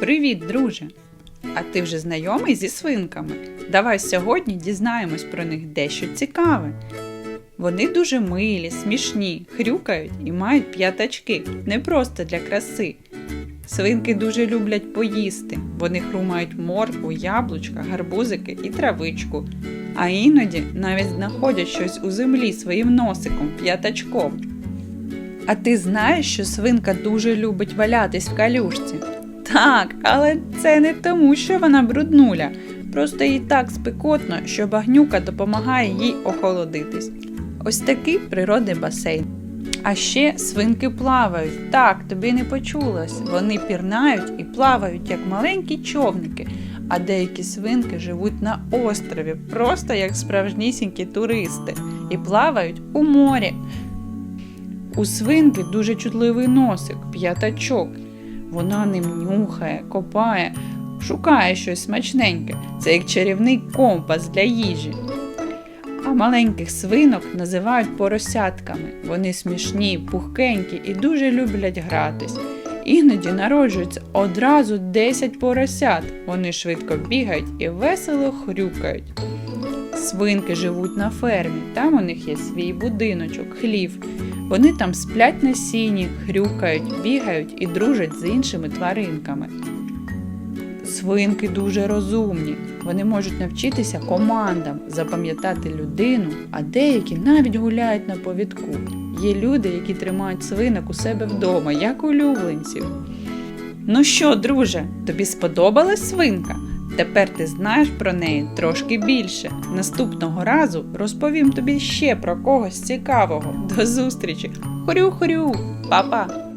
Привіт, друже! А ти вже знайомий зі свинками? Давай сьогодні дізнаємось про них дещо цікаве. Вони дуже милі, смішні, хрюкають і мають п'ятачки, не просто для краси. Свинки дуже люблять поїсти. Вони хрумають моркву, яблучка, гарбузики і травичку. А іноді навіть знаходять щось у землі своїм носиком, п'ятачком. А ти знаєш, що свинка дуже любить валятись в калюшці? Так, але це не тому, що вона бруднуля. Просто їй так спекотно, що багнюка допомагає їй охолодитись. Ось такий природний басейн. А ще свинки плавають. Так, тобі не почулось. Вони пірнають і плавають, як маленькі човники, а деякі свинки живуть на острові, просто як справжнісінькі туристи, і плавають у морі. У свинки дуже чутливий носик, п'ятачок. Вона ним нюхає, копає, шукає щось смачненьке. Це як чарівний компас для їжі. А маленьких свинок називають поросятками. Вони смішні, пухкенькі і дуже люблять гратись. Іноді народжуються одразу 10 поросят. Вони швидко бігають і весело хрюкають. Свинки живуть на фермі, там у них є свій будиночок, хлів. Вони там сплять на сіні, хрюкають, бігають і дружать з іншими тваринками. Свинки дуже розумні. Вони можуть навчитися командам, запам'ятати людину, а деякі навіть гуляють на повідку. Є люди, які тримають свинок у себе вдома, як улюбленців. Ну що, друже, тобі сподобалась свинка? Тепер ти знаєш про неї трошки більше. Наступного разу розповім тобі ще про когось цікавого. До зустрічі! Хрю-хрю! Па-па!